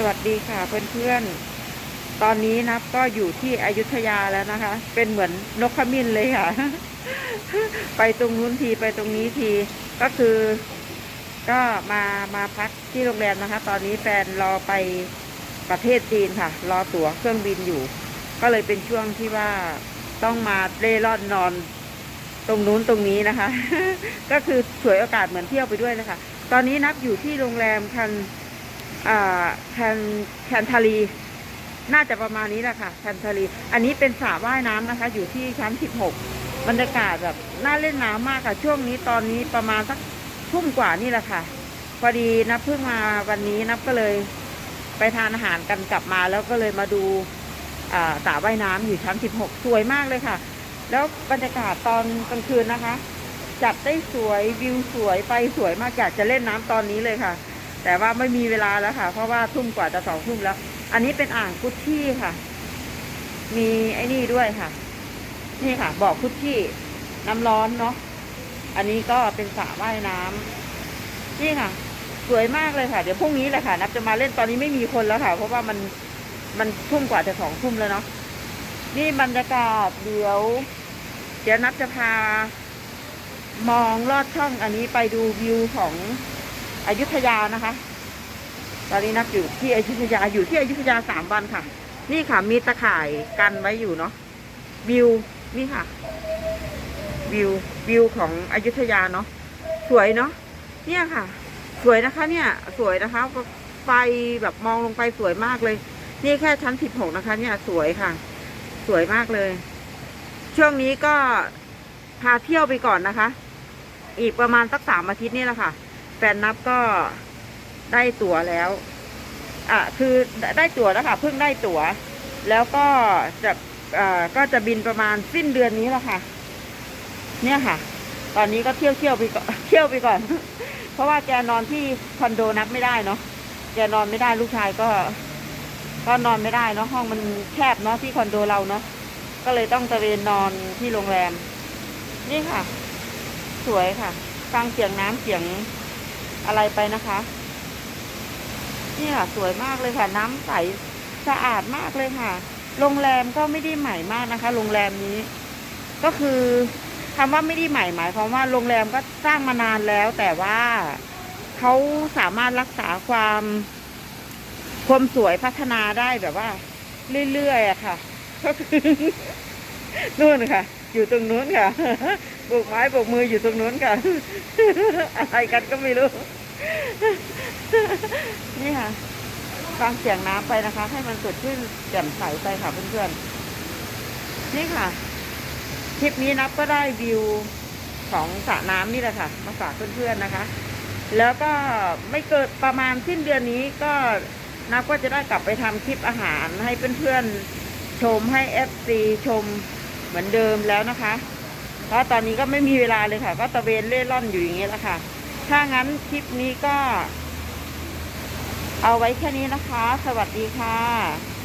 สวัสดีค่ะเพื่อนๆ ตอนนี้นับก็อยู่ที่อยุธยาแล้วนะคะ เป็นเหมือนนกขมิ้นเลยค่ะ ไปตรงนู้นทีไปตรงนี้ทีก็คือ ก็มามาพักที่โรงแรมนะคะ ตอนนี้แฟนรอไปประเทศจีนค่ะ รอตั๋วเครื่องบินอยู่ ก็เลยเป็นช่วงที่ว่าต้องมาเร่ร่อนนอนตรงนู้นตรงนี้นะคะ ก็คือฉวยโอกาสเหมือนเที่ยวไปด้วยนะคะ ตอนนี้นับอยู่ที่โรงแรมคัน แคนแคนทารี น่าจะประมาณนี้แหละค่ะแคนทารี อันนี้เป็นสระว่ายน้ำนะคะ อยู่ที่ชั้น16บรรยากาศแบบน่าเล่นน้ำมากค่ะ ช่วงนี้ตอนนี้ประมาณสักทุ่มกว่านี่แหละค่ะ พอดีนับเพิ่งมาวันนี้นับก็เลยไปทานอาหารกันกลับมา แล้วก็เลยมาดูสระว่ายน้ำอยู่ชั้น16สวยมากเลยค่ะ แล้วบรรยากาศตอนกลางคืนนะคะ จัดได้สวยวิวสวยไปสวยมากอยากจะเล่นน้ำตอนนี้เลยค่ะ แต่ว่าไม่มีเวลาแล้วค่ะ เพราะว่าทุ่มกว่าจะสองทุ่มแล้ว อันนี้เป็นอ่างกุชชี่ค่ะ มีไอ้นี่ด้วยค่ะ นี่ค่ะบ่อกุชชี่น้ำร้อนเนาะอันนี้ก็เป็นสระว่ายน้ำนี่ค่ะสวยมากเลยค่ะ เดี๋ยวพรุ่งนี้แหละค่ะ นับจะมาเล่นตอนนี้ไม่มีคนแล้วค่ะ เพราะว่ามันมันทุ่มกว่าจะสองทุ่มแล้วเนาะนี่บรรยากาศเดี๋ยว เดี๋ยวนับจะพามองลอดช่องอันนี้ไปดูวิวของ อยุธยานะคะ ตอนนี้นับอยู่ที่อยุธยาอยู่ที่อยุธยาสามวันค่ะ นี่ค่ะมีตะข่ายกันไว้อยู่เนาะวิวนี่ค่ะ วิววิวของอยุธยาเนาะสวยเนาะเนี่ยค่ะ สวยนะคะ เนี่ย สวยนะคะไฟแบบมองลงไปสวยมากเลย นี่แค่ชั้นสิบหกนะคะ เนี่ยสวยค่ะ สวยมากเลย ช่วงนี้ก็พาเที่ยวไปก่อนนะคะ อีกประมาณสักสามอาทิตย์นี่แหละค่ะ แฟนนับก็ได้ตั๋วแล้ว อะคือได้ตั๋วแล้วค่ะเพิ่งได้ตั๋ว แล้วก็จะก็จะบินประมาณสิ้นเดือนนี้แหละค่ะ เนี่ยค่ะ ตอนนี้ก็เที่ยวเที่ยวไปก่อนเที่ยวไปก่อน เพราะว่าแกนอนที่คอนโดนับไม่ได้เนาะแกนอนไม่ได้ลูกชายก็ ก็นอนไม่ได้เนาะห้องมันแคบเนาะที่คอนโดเราเนาะก็เลยต้องตะเวนนอนที่โรงแรม นี่ค่ะ สวยค่ะ ฟังเสียงน้ำเสียง อะไรไปนะคะ นี่ค่ะ สวยมากเลยค่ะ น้ำใสสะอาดมากเลยค่ะ โรงแรมก็ไม่ได้ใหม่มากนะคะ โรงแรมนี้ ก็คือคำว่าไม่ได้ใหม่หมายความว่าโรงแรมก็สร้างมานานแล้ว แต่ว่าเขาสามารถรักษาความความสวยพัฒนาได้แบบว่า เรื่อยๆอะค่ะ ก็คือนู่นค่ะ อยู่ตรงนู้นค่ะ โบกไม้โบกมืออยู่ตรงนู้นค่ะ อะไรกันก็ไม่รู้ นี่ค่ะฟังเสียงน้ำไปนะคะ ให้มันสดชื่นแจ่มใสไปค่ะเพื่อนๆ นี่ค่ะทริปนี้นับก็ได้วิวของสระน้ำนี่แหละค่ะ มาฝากเพื่อนๆนะคะ แล้วก็ไม่เกิดประมาณสิ้นเดือนนี้ก็นับก็จะได้กลับไปทำคลิปอาหารให้เพื่อนๆ ชมให้เอฟซีชมเหมือนเดิมแล้วนะคะ เพราะตอนนี้ก็ไม่มีเวลาเลยค่ะ ก็ตะเวนเล่ร่อนอยู่อย่างนี้แหละค่ะ ถ้างั้นคลิปนี้ก็ เอาไว้แค่นี้นะคะ สวัสดีค่ะ